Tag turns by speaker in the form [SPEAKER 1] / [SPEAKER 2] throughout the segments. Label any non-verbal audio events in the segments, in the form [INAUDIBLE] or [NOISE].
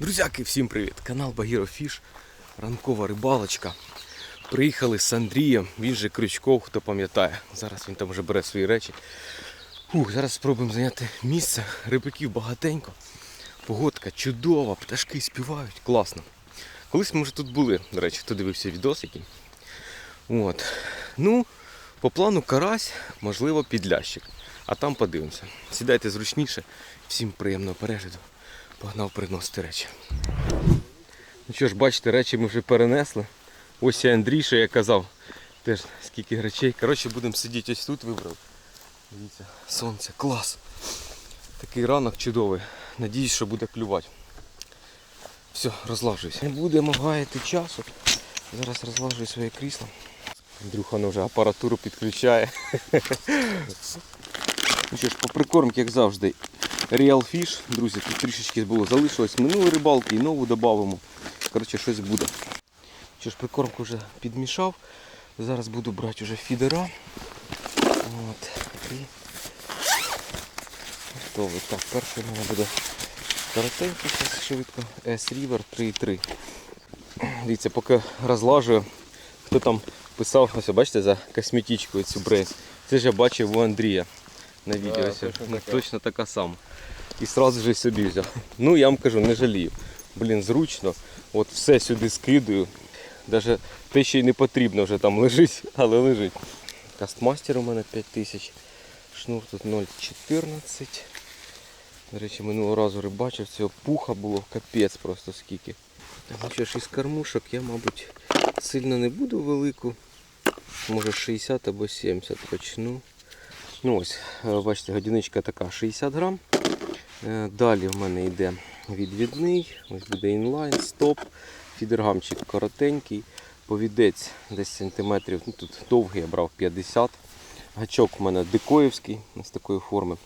[SPEAKER 1] Друзяки, всім привіт! Канал Багіро Фіш, ранкова рибалочка. Приїхали з Андрієм, він же Крючков, хто пам'ятає. Зараз він там вже бере свої речі. Фух, зараз спробуємо зайняти місце. Рибаків багатенько. Погодка чудова, пташки співають, класно. Колись ми вже тут були, до речі, хто дивився відосики. От. Ну, по плану карась, можливо, підлящик. А там подивимося. Сідайте зручніше. Всім приємного перегляду. Погнав приносити речі. Ну що ж, бачите, речі ми вже перенесли. Ось і Андрій, що я казав. Теж скільки речей. Коротше, будемо сидіти ось тут вибрав. Дивіться, сонце, клас. Такий ранок чудовий. Надіюсь, що буде клювати. Все, розлажуюсь. Не будемо гаяти часу. Зараз розлажую своє крісло. Андрюха ну, вже апаратуру підключає. [LAUGHS] Ну що ж, по прикормці, як завжди, Real Fish. Друзі, тут трішечки було залишилось минулої рибалки і нову додамо. Коротше, щось буде. Що ж, прикормку вже підмішав. Зараз буду брати вже фідера. От. І готовий. Так, перший у мене буде коротенький, швидко. S-River 3.3. Дивіться, поки розлажую, хто там писав, ось бачите, за косметичкою цю брейс. Це ж я бачив у Андрія на відео.
[SPEAKER 2] Точно
[SPEAKER 1] ну,
[SPEAKER 2] така.
[SPEAKER 1] точно така сама. І одразу ж собі взяв. Ну я вам кажу, не жалію. Блін, зручно. От все сюди скидаю. Навіть те, що й не потрібно вже там лежить, [LAUGHS] але лежить. Кастмастер у мене 5000. Шнур тут 0,14. До речі, минулого разу рибачив, цього пуха було капець просто скільки. Так, ну що ж, із кормушок я, мабуть, сильно не буду велику. Може 60 або 70 почну. Ну ось, е, бачите, годиничка така 60 грам. Е, Далі в мене йде відвідний, ось буде інлайн, стоп, фідергамчик коротенький, повідець десь сантиметрів, ну тут довгий я брав 50. Гачок у мене дикоївський, ось такої форми.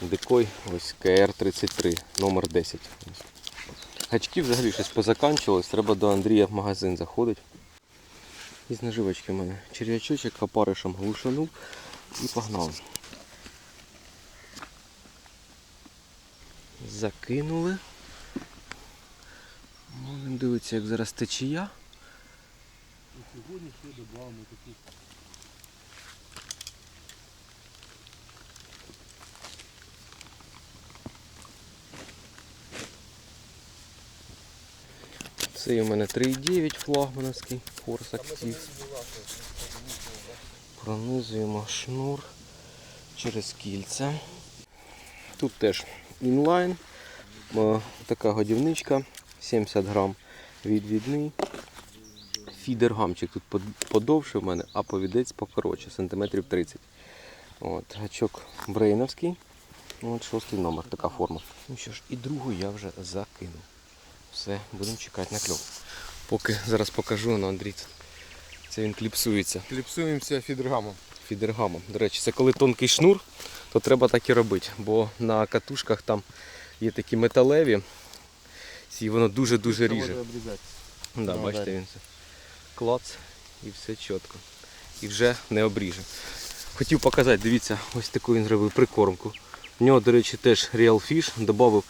[SPEAKER 1] Дикой, ось КР-33, номер 10. Гачки взагалі щось позаканчувались, треба до Андрія в магазин заходити. Із наживочки в мене черв'ячочок опаришем глушанув і погнали. Закинули. Будемо дивитися, як зараз течія.
[SPEAKER 2] І Сьогодні ще додамо таку
[SPEAKER 1] Це у мене 3,9 флагмановський форс актив. Пронизуємо шнур через кільце. Тут теж інлайн. Е, Така годівничка 70 грам відвідний. Фідергамчик тут подовше в мене, а повідець покоротше, сантиметрів 30. От, гачок брейновський. От шостий номер, така форма. Ну що ж, і другу я вже закинув. Все, будемо чекати на кльов. Поки зараз покажу на Андрій. Це він кліпсується
[SPEAKER 2] кліпсуємося фідергамом.
[SPEAKER 1] фідергамом. До речі, це коли тонкий шнур, то треба так і робити. Бо на катушках там є такі металеві, і воно дуже-дуже ріже.
[SPEAKER 2] обрізати.
[SPEAKER 1] Да,
[SPEAKER 2] Ну,
[SPEAKER 1] бачите, він це клац і все чітко. І вже не обріже. Хотів показати, дивіться, ось таку він зробив прикормку. В нього, до речі, теж Real Fish додав.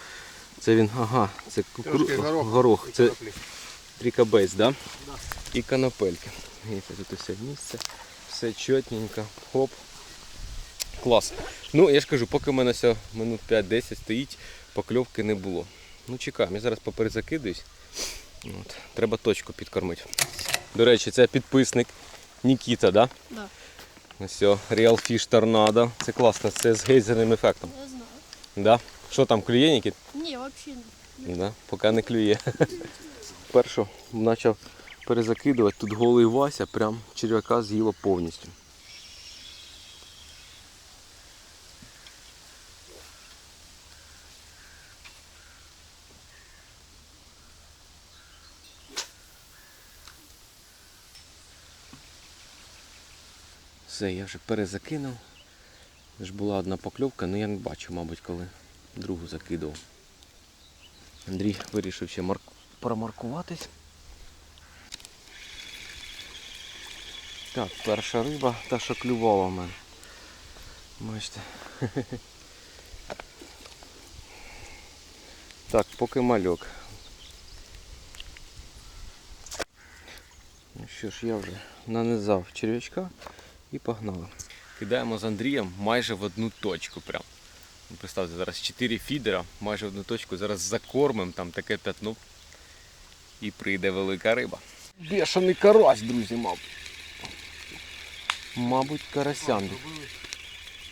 [SPEAKER 1] Це він, ага, це кукуру...
[SPEAKER 2] Горох.
[SPEAKER 1] горох.
[SPEAKER 2] І
[SPEAKER 1] Це трікабейс, да?
[SPEAKER 2] Да.
[SPEAKER 1] І канапельки. Дивіться, тут все місце, все чотненько, хоп. Клас. Ну, я ж кажу, поки в мене все минут 5-10 стоїть, покльовки не було. Ну, чекаємо, я зараз поперезакидуюсь. От. Треба точку підкормити. До речі, це підписник Нікіта, да?
[SPEAKER 3] Да,
[SPEAKER 1] Ось, все, Real Fish Tornado. Це класно, це з гейзерним ефектом.
[SPEAKER 3] я знаю.
[SPEAKER 1] Да? Що там, клює, Нікіт?
[SPEAKER 3] Ні, взагалі не.
[SPEAKER 1] Да, поки не клює. Першу почав перезакидувати, тут голий Вася, прям черв'яка з'їло повністю. Все, я вже перезакинув. Ж була одна покльовка, але я не бачу, мабуть, коли другу закидував. Андрій вирішив ще марк... промаркуватись. Так, перша риба, та що клювала в мене. Бачите. [LAUGHS] Так, поки мальок. Ну що ж, я вже нанизав черв'ячка і погнали. Кидаємо з Андрієм майже в одну точку. Прям. Ну, Представте, зараз 4 фідера, майже одну точку. Зараз закормимо там таке п'ятно. І прийде велика риба. Бешений карась, друзі, мабуть. Мабуть, карасян.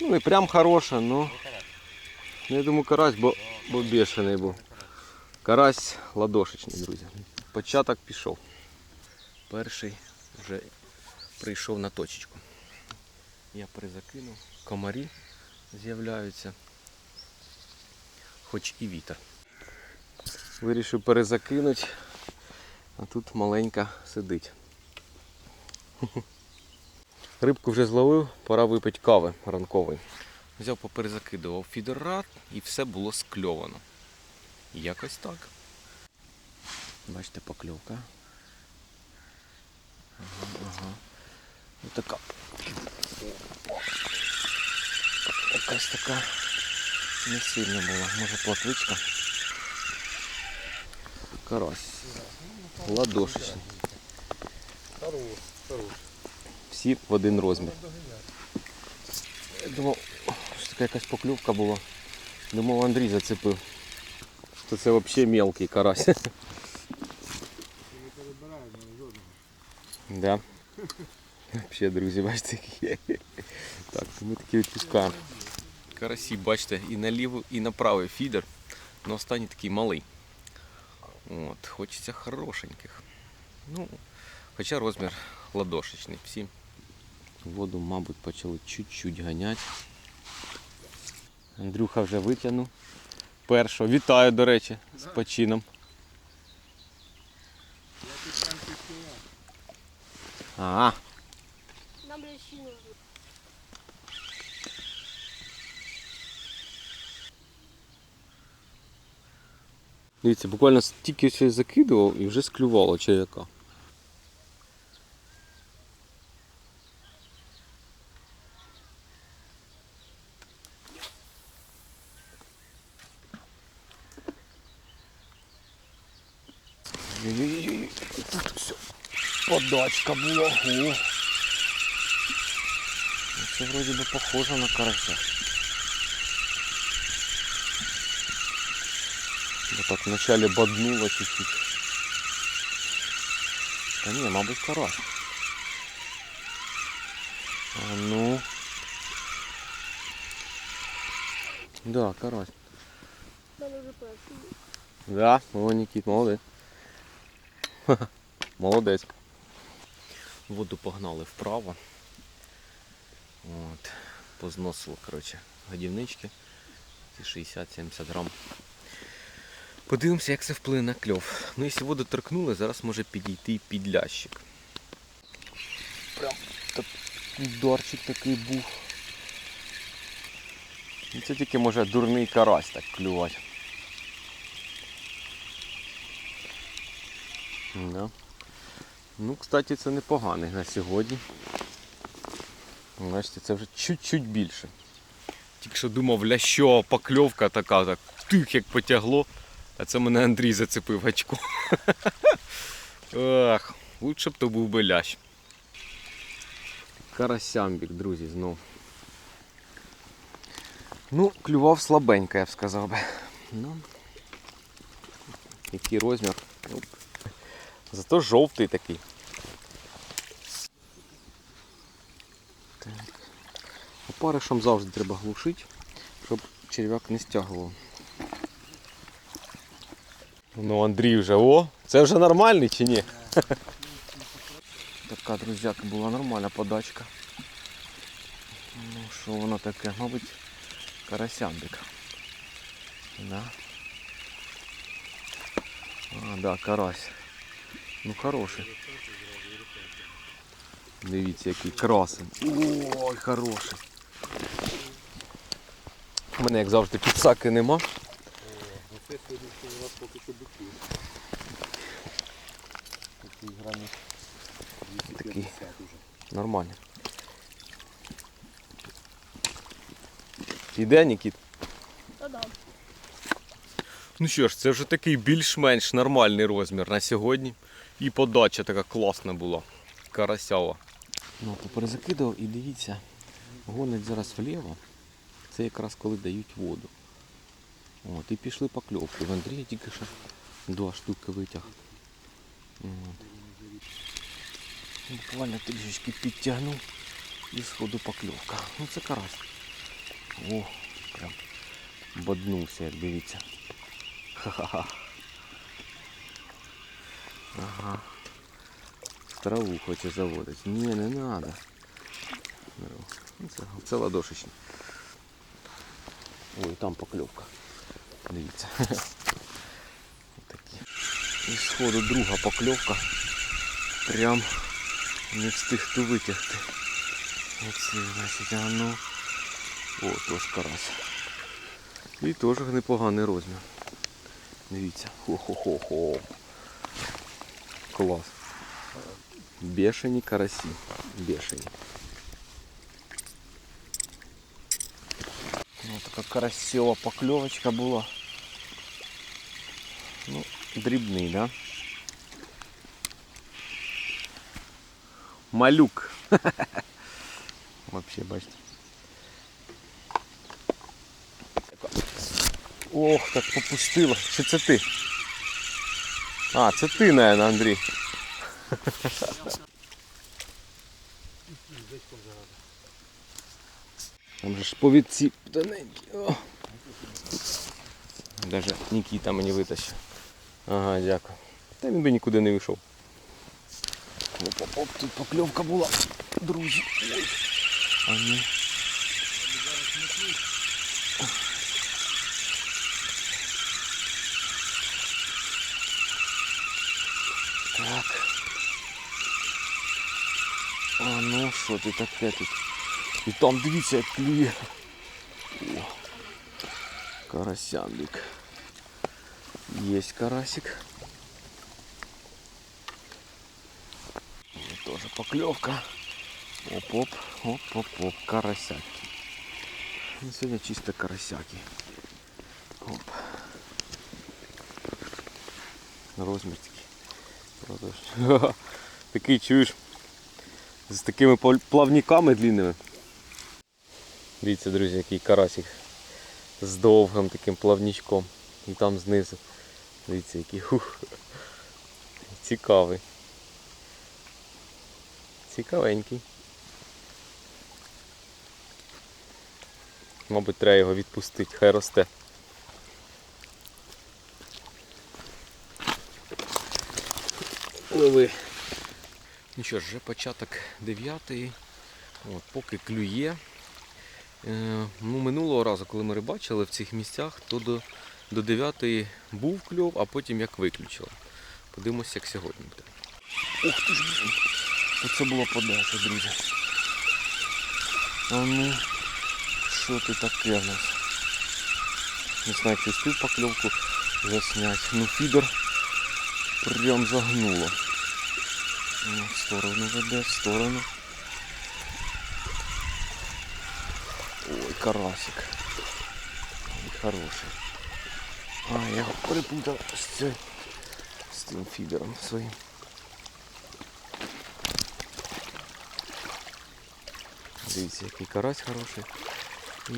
[SPEAKER 1] Ну не прям хороша, но. Ну, я думаю, карась, бо, бо бешений був. Карась ладошечний, друзі. Початок пішов. Перший вже прийшов на точечку. Я перезакинув. Комарі з'являються. Хоч і вітер. Вирішив перезакинути, а тут маленька сидить. [LAUGHS] Рибку вже зловив, пора випити кави ранкової. Взяв поперезакидував фідеррат і все було скльовано. Якось так. Бачите, покльовка. Ага, ага. Ось така. Якась така не сильно була. Може платвичка. Карась. Ладошечний.
[SPEAKER 2] Хорош, хорош.
[SPEAKER 1] Всі в один розмір. Я думав, що така якась покльовка була. Думав, Андрій зацепив. То це взагалі мелкий карась.
[SPEAKER 2] Не перебираєш мене жодного.
[SPEAKER 1] Да. Взагалі, друзі, бачите. Так, ми такі відпускаємо. Карасі, бачите, і на лівий, і на правий фідер. але останній такий малий. От, хочеться хорошеньких. Ну, хоча розмір ладошечний. Всі воду, мабуть, почали чуть-чуть ганяти. Андрюха вже витягнув. Першого. Вітаю, до речі, з почином.
[SPEAKER 2] Я тут там підкривав.
[SPEAKER 1] Ага.
[SPEAKER 3] Нам лещи
[SPEAKER 1] Дивіться, буквально тільки ось я закидував і вже склювало черв'яка. Тут все. Подачка була. Це вроді би похоже на карася. Бо так вначале боднуло чуть-чуть. Та ні, мабуть, карась. А ну. Да, карась. Да, о, Нікіт, молодець. [LAUGHS] Молодець. Воду погнали вправо. От. Позносило, коротше, годівнички. 60-70 грам. Подивимося, як це вплине на кльов. Ну, якщо воду торкнули, зараз може підійти і підлящик. Прям так ударчик такий був. Ну, Це тільки може дурний карась так клювати. Да. Ну, кстати, це непоганий на сьогодні. Бачите, це вже чуть-чуть більше. Тільки що думав, ля що покльовка така, так тих як потягло. А це мене Андрій зацепив гачко. [LAUGHS] Ах, лучше б то був би лящ. Карасямбік, друзі, знов. Ну, клював слабенько, я б сказав би. Ну, який розмір. Оп. Зато жовтий такий. Так. Опаришем завжди треба глушити, щоб черв'як не стягував. Ну, Андрій вже, о, це вже нормальний чи ні? Така, друзяки, була нормальна подачка. Ну, що воно таке? Мабуть, карасямбик. Да. А, да, карась. Ну хороший. Дивіться, який красень. Ой, хороший. У мене, як завжди, підсаки нема.
[SPEAKER 2] Це сьогодні у нас поки що биків. Такий грамів 250 уже.
[SPEAKER 1] Нормально. Іде, Нікіт? Ну що ж, це вже такий більш-менш нормальний розмір на сьогодні. І подача така класна була. Карасява. Ну, то перезакидав і дивіться, гонить зараз вліво. Це якраз коли дають воду. От, і пішли покльовки. В Андрія тільки що два штуки витяг. От. Буквально трішечки підтягнув і сходу покльовка. Ну це карась. О, прям боднувся, як дивіться. Ха-ха-ха. Ага. В траву хоче заводити. Ні, не треба. Ну, Це, це ладошечні. Ой, там покльовка. Дивіться. Такі. І сходу друга покльовка. Прям не встиг ту витягти. Оце, значить, а ну. О, теж карась. І теж непоганий розмір. Дивіться. Хо-хо-хо-хо. Клас. Бешені карасі. Бешені. Ну, така карасьова покльовочка була. Ну, дрібний, да? Малюк. [LAUGHS] Вообще, бачите. Ох, так попустило. Чи це ти? А, це ти, наверное, Андрій. Там же ж повідці тоненькі. О. Даже Нікіта мені витащив. Ага, дякую. Та він би нікуди не вийшов. Оп, оп, оп, тут покльовка була. Друзі. А ну. Так. А ну що ти таке тут? І там дивіться, як клює. О, карасянник. Есть карасик. Вот тоже поклевка. Оп-оп, оп-оп-оп, карасяки. Ну, сегодня чисто карасяки. Оп. Розмір такий. [LAUGHS] Такий чуєш. З такими плавниками длинними. Дивіться, друзі, який карасик з довгим таким плавничком. І там знизу. Дивіться, який хух. Цікавий. Цікавенький. Мабуть, треба його відпустити, хай росте. Лови. Ну що ж, вже початок 9 От, поки клює. Е, ну, минулого разу, коли ми рибачили в цих місцях, то до, до 9 був кльов, а потім як виключило. Подивимося, як сьогодні буде. Ух ти ж. Оце була подача, друзі. А ну, що ти таке в нас? Не знаю, чи встиг покльовку заснять. Ну, фідер прям загнуло. Ну, в сторону веде, в сторону. Ой, карасик. Хороший. А, я його перепутав з, цим- з тим фідером своїм. Дивіться, який карась хороший. І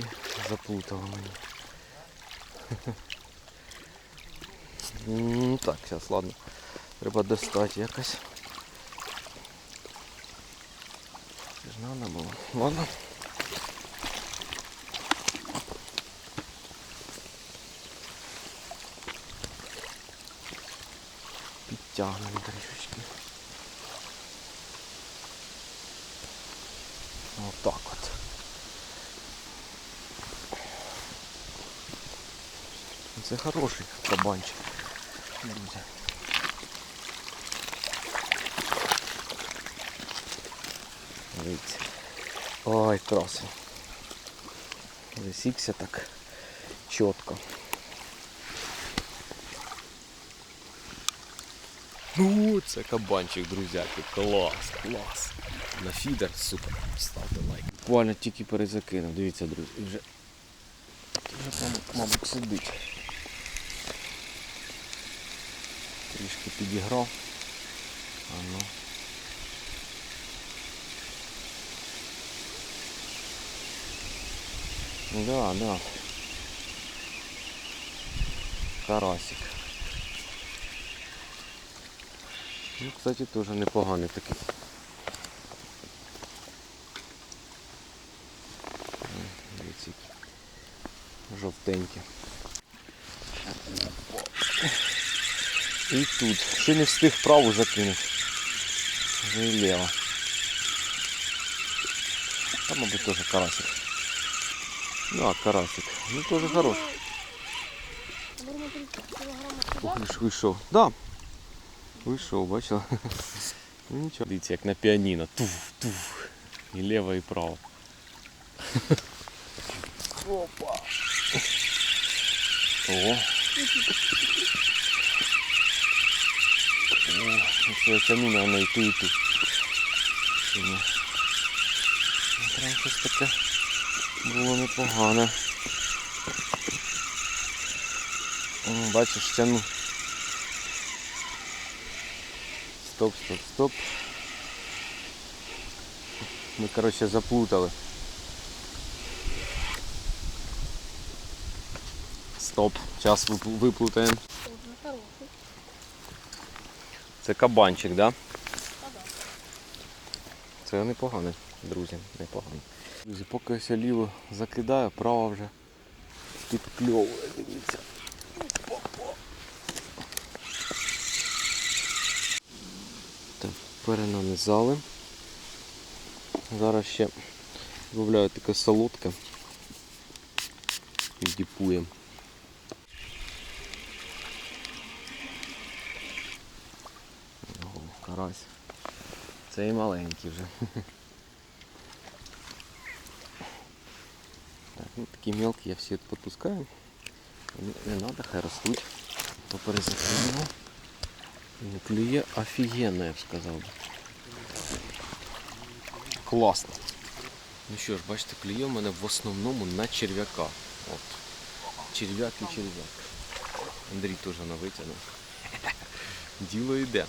[SPEAKER 1] заплутав мені. [LAUGHS] Ну так, зараз, ладно. Треба достати якось. Це ж надо було. Ладно. Підтягнемо трішечки. Отак от. Це хороший кабанчик. Друзі. Дивіться. Ой, красиво. Засікся так чітко. Ну, це кабанчик, друзяки. Клас, клас. На фідер, супер. Ставте лайк. Буквально тільки перезакинув. Дивіться, друзі. І вже, вже мабуть, сидить. Трішки підіграв. А ну. Да, да. Карасик. Ну, кстати, теж непоганий такий. Дивіться, жовтенькі. І тут. Ще не встиг праву закинути. Вже і лево. Там, мабуть, теж карасик. Да, карасик. Ну теж хороший.
[SPEAKER 3] Наверное, 30 килограммов
[SPEAKER 1] Ух, вийшов. Да. Вийшов, бачила. [LAUGHS] Ну нічого. Дивіться, як на піаніно. Туф, туф. І ліво, і право. Опа. О. О, ну що я тяну, наверное, і ту, і ту. Ну, Прям щось таке було непогане. Бачиш, тяну. Стоп, стоп, стоп. Ми, коротше, заплутали. Стоп, час вип- виплутаємо. Це кабанчик, да? Це непогано, друзі, непогано. Друзі, поки я ліво закидаю, право вже підкльовує, дивіться. Так, перенанизали. Зараз ще виявляю таке солодке. І діпуємо. Ого, карась. Це і маленький вже. Так, ну такі мелкі я всі підпускаю. Не, треба, хай ростуть. Поперезакинемо. Ну, клює офігенно, я б сказав. би. Класно. Ну що ж, бачите, клює в мене в основному на черв'яка. От. Черв'як і черв'як. Андрій теж на витягнув. [LAUGHS] Діло йде.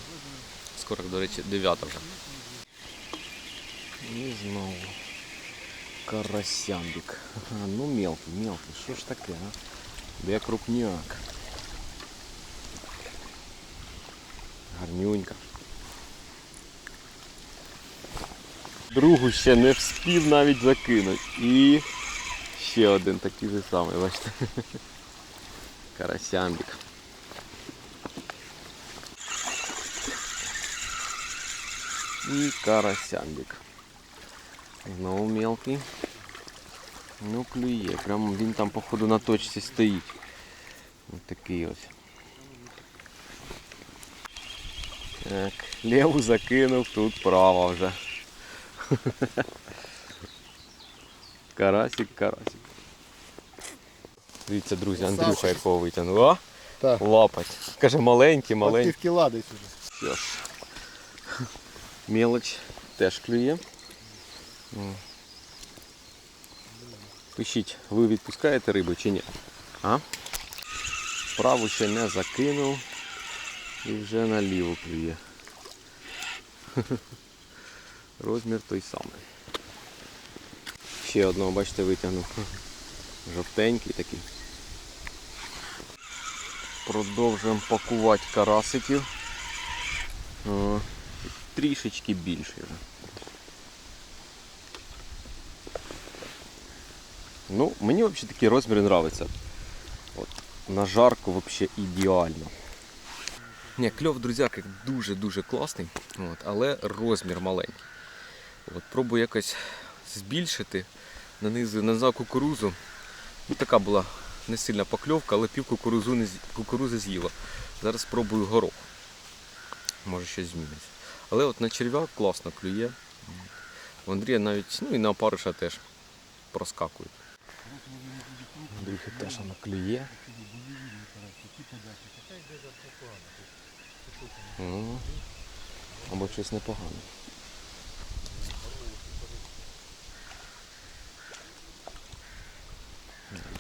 [SPEAKER 1] Скоро, до речі, 9 вже. І знову. Карасямбік. Ага, ну мелкий, мелкий. Що ж таке, а? Де крупняк? Гарнюнька. Другу ще не вспів навіть закинути. І ще один такий же самий, бачите. [LAUGHS] Карасямбік. І карасямбік. Знову мелкий. Ну клює. Прямо він там походу на точці стоїть. Ось такий ось. Так, ліву закинув, тут право вже. Карасик, карасик. Дивіться, друзі, Андрюха якого витягнув. О,
[SPEAKER 2] Так.
[SPEAKER 1] лапать. Каже, маленький, маленький.
[SPEAKER 2] пів кіла десь уже.
[SPEAKER 1] Що ж. Мелоч теж клює. Пишіть, ви відпускаєте рибу чи ні? А? Праву ще не закинув і вже на ліву клює. [LAUGHS] Розмір той самий. Ще одного, бачите, витягнув. Жовтенький такий. Продовжуємо пакувати карасиків. О, трішечки більший вже. Ну, мені взагалі такі розміри подобаються. На жарку взагалі ідеально. Ні, кльов, друзяки, дуже-дуже класний, от, але розмір маленький. От, пробую якось збільшити, нанизую нанизав кукурузу. Ну, така була не сильна покльовка, але пів кукурузу не, кукурузи з'їла. Зараз спробую горох. Може щось зміниться. Але от на черв'як класно клює. В Андрія навіть, ну і на опариша теж проскакують. Андрюхи теж воно клює. Ну, Або щось непогане.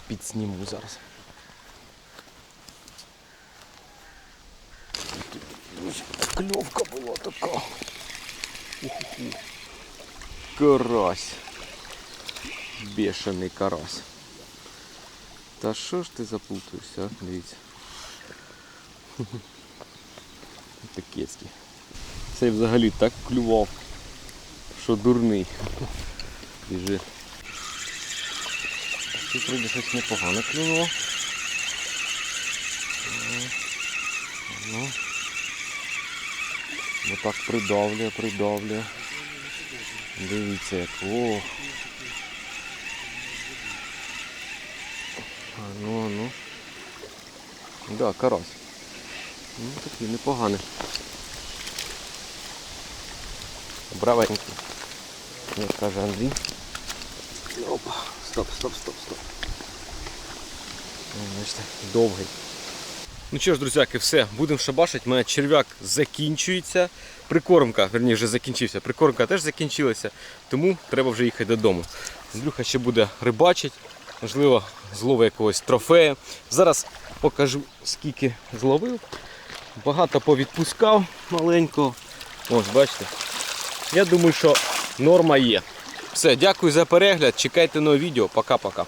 [SPEAKER 1] Підсніму зараз. Кльовка була така. Уху. Карась. Бешений карась. Та що ж ти заплутаєшся, а? Дивіться. Такецький. Цей взагалі так клював, що дурний. Біжи. Тут вроде щось непогано клюнуло. Ну. Ну так придавлює, придавлює. Дивіться як. О. А ну, а ну. Да, карась. Ну такий непоганий. Бравенький. Як каже Андрій. Опа. Стоп, стоп, стоп, стоп. Бачите, довгий. Ну що ж, друзяки, все, будемо шабашити. У мене черв'як закінчується. Прикормка, верніше, вже закінчився. Прикормка теж закінчилася, тому треба вже їхати додому. Андрюха ще буде рибачить, можливо, зловить якогось трофея. Зараз покажу, скільки зловив. Багато повідпускав маленького. Ось, бачите. Я думаю, що норма є. Все, дякую за перегляд. Чекайте нове відео. Пока-пока.